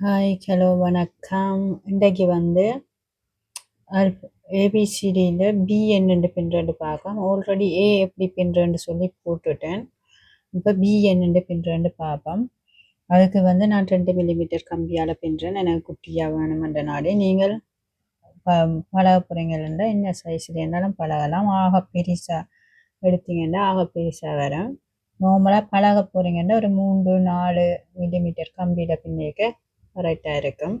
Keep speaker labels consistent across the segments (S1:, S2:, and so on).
S1: Hi hello வணக்கம். இன்றைக்கு வந்து ஏபிசிடியில் பி என்னென்று பின்னுறது பார்க்கலாம். ஆல்ரெடி ஏ எப்படி பின்னுறேன்னு சொல்லி போட்டுட்டேன். இப்போ பி என்னென்று பின்னுறேன்னு பார்ப்போம். அதுக்கு வந்து நான் ரெண்டு மில்லிமீட்டர் கம்பியால் பின்றேன் எனக்கு குட்டியாக வேணுமென்ற நாடு நீங்கள் ப பழக போகிறீங்கன்னா என்ன சைஸில் இருந்தாலும் பழகலாம். ஆக பெருசாக எடுத்தீங்கன்னா ஆக பெருசாக வரும் நார்மலாக பழக போகிறீங்கன்னா ஒரு மூன்று நாலு மில்லிமீட்டர் கம்பியில் பின்னிக்க கரெக்டாக இருக்கும்.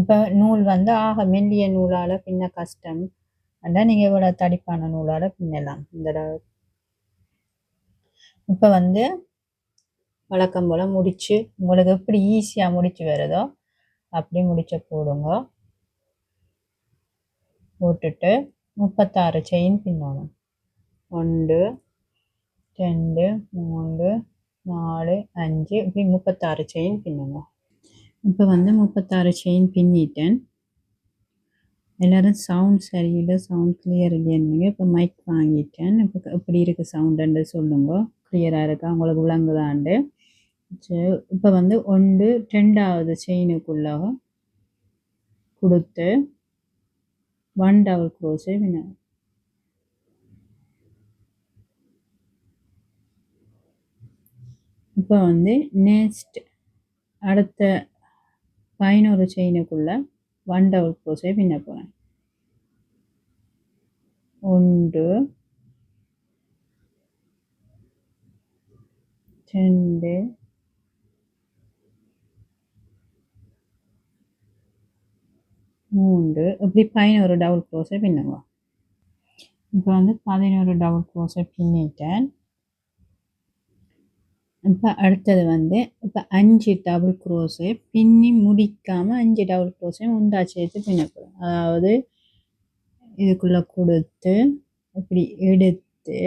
S1: இப்போ நூல் வந்து ஆக மெல்லிய நூலால் பின்ன கஷ்டம். அதான் நீங்கள் இவ்வளோ தடிப்பான நூலால் பின்னலாம். இந்த இப்போ வந்து வழக்கம் போல் முடித்து உங்களுக்கு எப்படி ஈஸியாக முடித்து வருதோ அப்படி முடிச்ச போடுங்க. போட்டுட்டு முப்பத்தாறு செயின் பின்னணும். ஒன்று ரெண்டு மூன்று நாலு அஞ்சு இப்படி முப்பத்தாறு செயின் பின்னணும். இப்போ வந்து முப்பத்தாறு செயின் பின்னிட்டேன். எல்லோரும் சவுண்ட் சரியில்லை சவுண்ட் கிளியர் இல்லைன்னு இப்போ மைக் வாங்கிட்டேன். இப்போ எப்படி இருக்குது சவுண்டுன்னு சொல்லுங்க. கிளியராக இருக்கா? உங்களுக்கு விளங்குதாண்டு. இப்போ வந்து ஒன்று ரெண்டாவது செயினுக்குள்ள கொடுத்து ஒன் டபுள் க்ரோஸே வின. இப்போ வந்து நெக்ஸ்ட் அடுத்த பதினோரு செயினுக்குள்ள ஒன் டபுள் க்ரோஸே பின்ன போகிறேன் ஒன்று ரெண்டு மூன்று. இப்படி பதினோரு டபுள் க்ரோஸை பின்னுங்க. இப்போ வந்து பதினோரு டபுள் க்ரோஸை பின்னிட்டேன். இப்போ அடுத்தது வந்து இப்போ அஞ்சு டபுள் க்ரோஸு பின்னி முடிக்காமல் அஞ்சு டபுள் க்ரோஸையும் உண்டா சேர்த்து பின்னப்படும் அதாவது இதுக்குள்ளே கொடுத்து இப்படி எடுத்து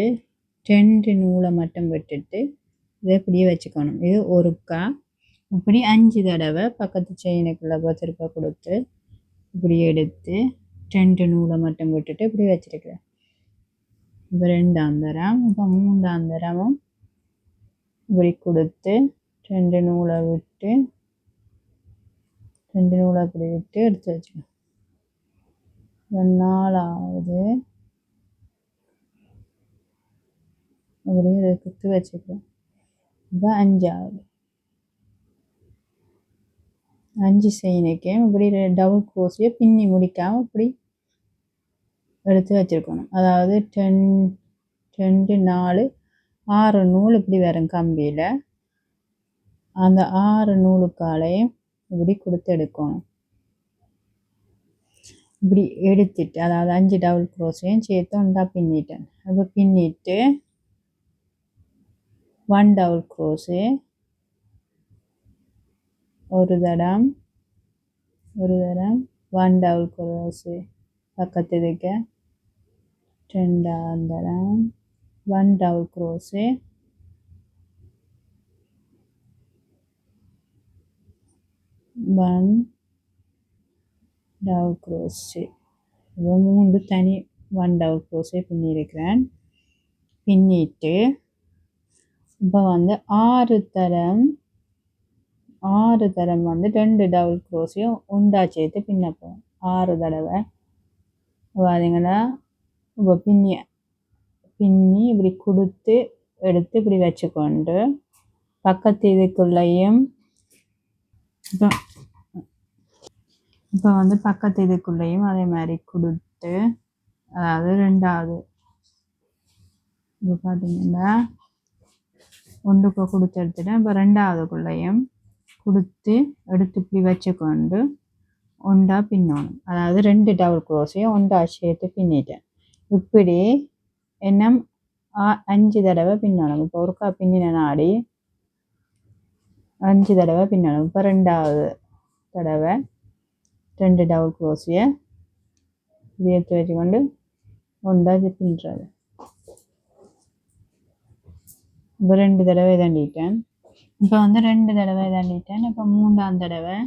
S1: ரெண்டு நூலை மட்டும் விட்டுட்டு இதை இப்படியே வச்சுக்கணும். இது ஒருக்கா இப்படி அஞ்சு தடவை பக்கத்து செயினுக்குள்ளே திருப்ப கொடுத்து இப்படி எடுத்து ரெண்டு நூலை மட்டும் விட்டுட்டு இப்படி வச்சுருக்கிறேன். இப்போ ரெண்டாம் தரம் இப்போ மூன்றாம் தரமும் இப்படி கொடுத்து ரெண்டு நூலை விட்டு ரெண்டு நூலை அப்படி விட்டு எடுத்து வச்சுக்கணும். நாலாவது அப்படியே குத்து வச்சுக்கிறேன் இப்போ அஞ்சாவது. அஞ்சு செயினுக்கே இப்படி டபுள் க்ரோஸையே பின்னி முடிக்காமல் இப்படி எடுத்து வச்சுருக்கணும். அதாவது டென் ரெண்டு நாலு ஆறு நூல் இப்படி வரும் கம்பியில். அந்த ஆறு நூலுக்காலையும் இப்படி கொடுத்து எடுக்கணும். இப்படி எடுத்துட்டு அதாவது அஞ்சு டபுள் க்ரோஸையும் சேர்த்து ஒன்றா பின்னிட்டேன் அப்போ பின்னிட்டு ஒன் டபுள் க்ரோஸு ஒரு தடம் ஒரு தடம் ஒன் டபுள் க்ரோஸு பக்கத்து இருக்க ரெண்டாம் தடம் one double crochet. One double crochet. மூன்று தனி ஒன் டபுள் க்ரோஸே பின்னிருக்கிறேன் பின்னிட்டு இப்போ வந்து ஆறு தரம் ஆறு தரம் வந்து ரெண்டு டபுள் க்ரோஸையும் உண்டா சேர்த்து பின்னப்போம். ஆறு தடவை. பார்த்தீங்கன்னா இப்போ பின்னி பின்னி இப்படி கொடுத்து எடுத்து இப்படி வச்சுக்கொண்டு பக்கத்து இதுக்குள்ளேயும் இப்போ இப்போ வந்து பக்கத்து இதுக்குள்ளேயும் அதே மாதிரி கொடுத்து அதாவது ரெண்டாவது. இப்போ பார்த்தீங்கன்னா ஒன்றுக்கு கொடுத்து எடுத்துட்டேன். இப்போ ரெண்டாவதுக்குள்ளேயும் கொடுத்து எடுத்து இப்படி வச்சுக்கொண்டு ஒன்றா பின்னணும். அதாவது ரெண்டு டபுள் க்ரோஸையும் ஒன்றா சேர்த்து பின்னிட்டேன். இப்படி எண்ணம் அஞ்சு தடவை பின்னணும் இப்போ ஒருக்கா பின்னின நாடி அஞ்சு தடவை பின்னணும் இப்போ ரெண்டாவது தடவை ரெண்டு டவுல் க்ரோஸியை இது எடுத்து வச்சுக்கொண்டு ஒன்றாவது பின்னுறது இப்போ ரெண்டு தடவை தாண்டிட்டேன் இப்போ வந்து ரெண்டு தடவை தாண்டிட்டேன் இப்போ மூன்றாம் தடவை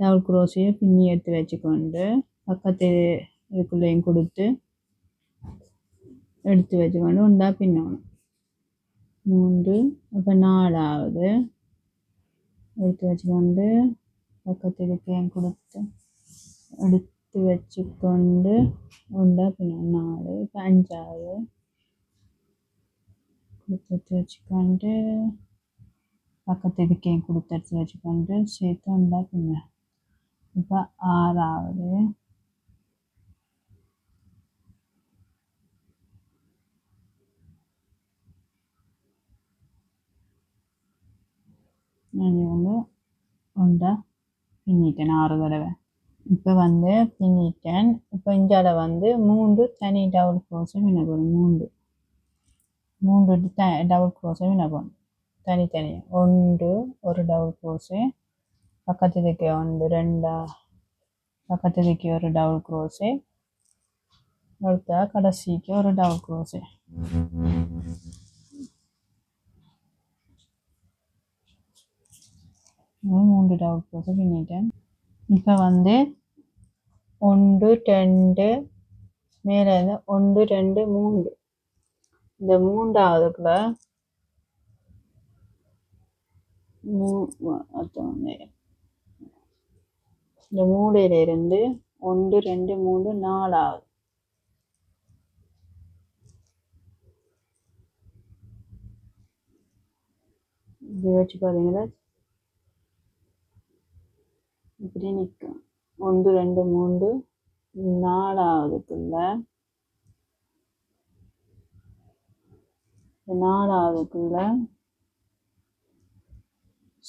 S1: டவுல் க்ரோஸையும் பின்னி எடுத்து வச்சுக்கொண்டு பக்கத்து இதுக்குள்ளேயும் கொடுத்து எடுத்து வச்சுக்கொண்டு உண்டா பின்னணும் மூன்று அப்போ நாலாவது எடுத்து வச்சுக்கொண்டு பக்கத்துக்கு கொடுத்து எடுத்து வச்சுக்கொண்டு ஒன்றா பின்னணும் நாலு இப்போ அஞ்சாவது கொடுத்து வச்சுக்கொண்டு பக்கத்து இதுக்கையும் கொடுத்து எடுத்து வச்சுக்கொண்டு சேர்த்து ஒன்றா பின்ன இப்போ ஆறாவது நான் வந்து ஒன்றா பின்னிட்டேன் ஆறு தடவை இப்போ வந்து பின்னிட்டேன் இப்போ இஞ்சால வந்து மூன்று தனி டபுள் க்ரோஸும் என்ன போகணும் மூன்று மூன்று த டபுள் க்ரோஸும் என்ன போகணும் தனித்தனியாக ஒன்று ஒரு டபுள் க்ரோஸு பக்கத்து திக்கு ஒன்று ரெண்டா பக்கத்து திக்கு ஒரு டபுள் க்ரோஸு அடுத்த கடைசிக்கு ஒரு டபுள் க்ரோஸு மூன்று டபுள் க்ரோஸை பின்னிட்டேன் இப்போ வந்து ஒன்று ரெண்டு மேலே இருந்து ஒன்று ரெண்டு மூன்று. இந்த மூன்றாவதுக்குள்ள இந்த மூடையில இருந்து ஒன்று ரெண்டு மூணு நாலாவது. இது வச்சு பார்த்தீங்கன்னா இப்படி நிற்கும் ஒன்று ரெண்டு மூன்று நாலாவதுக்குள்ள. நாலாவதுக்குள்ள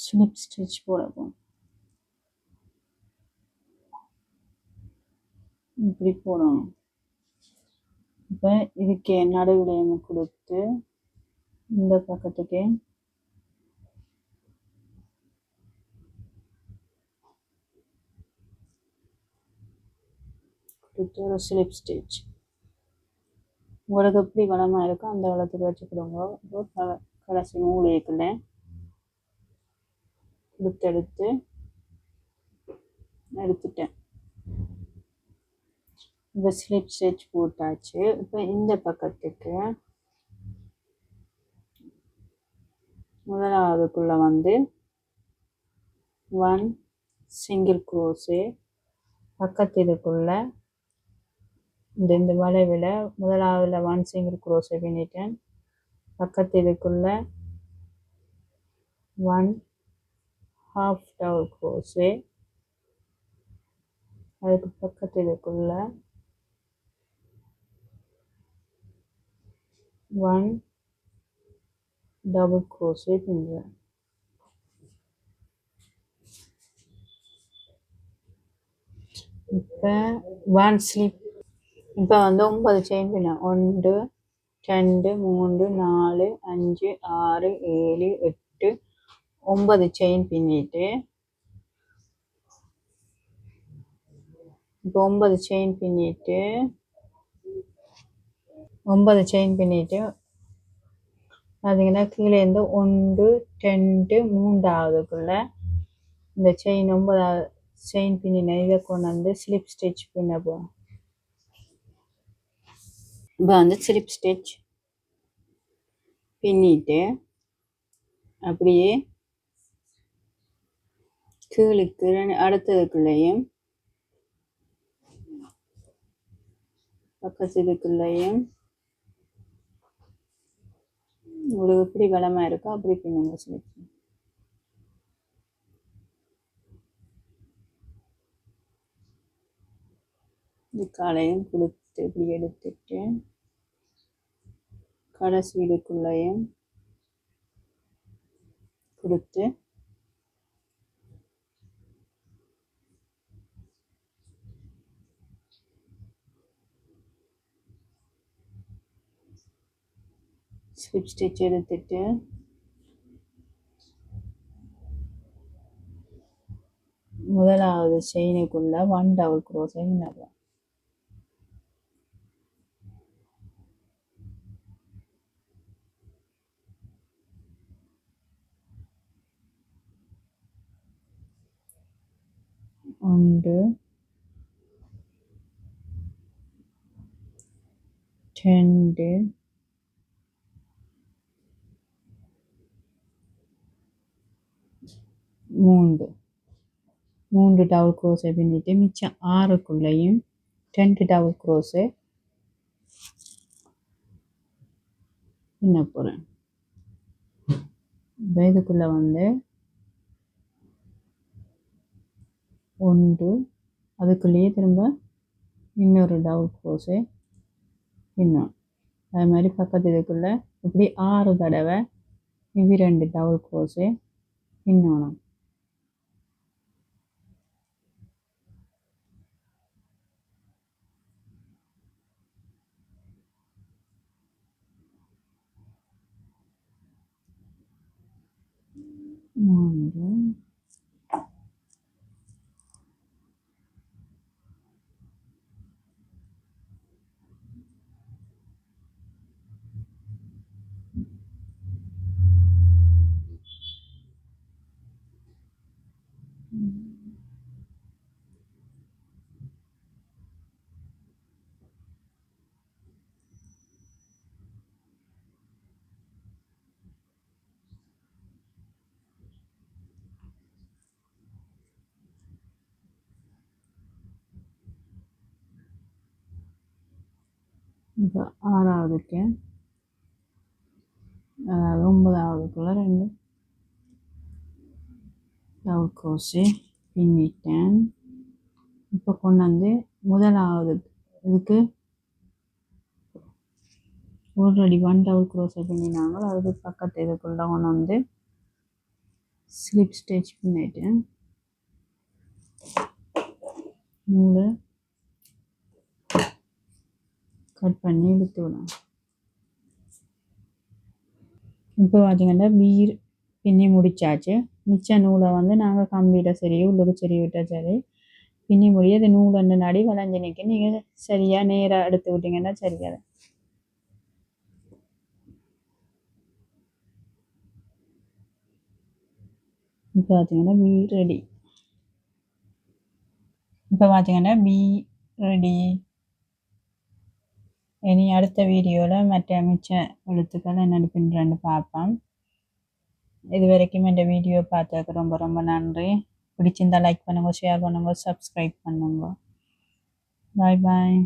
S1: ஸ்லிப் ஸ்டிச் போடணும். இப்படி போடணும். இப்போ இதுக்கு நடுவிலையும் கொடுத்து இந்த பக்கத்துக்கு கொடுத்து ஒரு ஸ்லிப் ஸ்டிச். உங்களுக்கு எப்படி வளமாக இருக்கோ அந்த வளத்துக்கு வச்சுக்கிடுங்க. கடைசி மூளைக்குள்ள கொடுத்தெடுத்து எடுத்துட்டேன் இப்போ ஸ்லிப் ஸ்டிச் போட்டாச்சு. இப்போ இந்த பக்கத்துக்கு முதலாவதுக்குள்ளே வந்து ஒன் சிங்கிள் குரோஸு பக்கத்துக்குள்ளே இந்த இந்த வளைவில் முதலாவதுல ஒன் சிங்கிள் குரோஸை பின்னிட்டேன் பக்கத்து இதுக்குள்ள ஒன் ஹாஃப் டவுல் குரோஸு அதுக்கு பக்கத்து இதுக்குள்ள ஒன் டபுள் க்ரோஸே பின்னுறேன் இப்போ ஒன் ஸ்லிப் இப்போ வந்து ஒன்பது செயின் பின்ன ஒன்று ரெண்டு மூன்று நாலு அஞ்சு ஆறு ஏழு எட்டு ஒன்பது செயின் பின்னிட்டு இப்போ ஒன்பது செயின் பின்னிட்டு ஒன்பது செயின் பின்னிட்டு பார்த்தீங்கன்னா கீழேருந்து ஒன்று ரெண்டு மூன்றாவதுக்குள்ள இந்த செயின் ஒன்பதாவது செயின் பின்னின இதை கொண்டு வந்து ஸ்லிப் ஸ்டிச் பின்ன போகும் இப்போ வந்து ஸ்லிப் ஸ்டிச் பின்னிட்டு அப்படியே கீழுக்கு அடுத்ததுக்குள்ளேயும் பக்கத்துக்குள்ளேயும் உங்களுக்கு எப்படி பலமாக இருக்கோ அப்படி பின்னுங்க ஸ்லிப் இது காலையும் கொடுத்து இப்படி எடுத்துட்டு கடைசி வீடுக்குள்ளேயும் கொடுத்து ஸ்லிப் ஸ்டிச் எடுத்துட்டு முதலாவது செயினுக்குள்ள ஒன் டபுள் குரோஸை நடுவோம் ஒன்று ரெண்டு. மூன்று. மூன்று டபுள் க்ரோஸை பின்னிட்டு மிச்சம் ஆறுக்குள்ளேயும் ரெண்டு டபுள் க்ரோஸை பின்ன போகிறேன் இதுக்குள்ளே வந்து ஒன்று. அதுக்குள்ளேயே திரும்ப இன்னொரு டபுள் க்ரோஸை இன்னும். அது மாதிரி பக்கத்து இதுக்குள்ளே இப்படி ஆறு தடவை இது ரெண்டு டபுள் க்ரோஸை இன்னொன்று மூன்று இப்போ ஆறாவதுக்கு அதாவது ஒன்பதாவதுக்குள்ள ரெண்டு. டவுல் க்ரோஸு பின்னிட்டேன் இப்போ கொண்டாந்து முதலாவது இதுக்கு ஆல்ரெடி ஒன் டபுள் க்ரோஸை பின்னினாங்க அதுக்கு பக்கத்து இதுக்குள்ள கொண்டு வந்து ஸ்லிப் ஸ்டிச் பண்ணிட்டேன் மூணு கட் பண்ணி விட்டு விடலாம். இப்போ பார்த்தீங்கன்னா பீர் பின்னி முடித்தாச்சு மிச்ச நூலை வந்து நாங்கள் கம்பியில் சரி உள்ளுக்கு சரி விட்டால் சரி பின்னி முடிய அது நூல் ரெண்டு நாடி வளைஞ்சு நிற்க நீங்கள் சரியாக நேராக எடுத்து விட்டீங்கன்னா சரியாது இப்போ பார்த்தீங்கன்னா பி ரெடி. இப்போ பார்த்தீங்கன்னா பி ரெடி. இனி அடுத்த வீடியோவில் மற்ற மிச்ச எழுத்துக்கள் என்ன பின்னுறேன்னு பார்ப்போம். இது வரைக்கும் இந்த வீடியோ பார்த்ததுக்கு ரொம்ப ரொம்ப நன்றி. பிடிச்சிருந்தா லைக் பண்ணுங்க ஷேர் பண்ணுங்க சப்ஸ்கிரைப் பண்ணுங்க. பாய் பாய்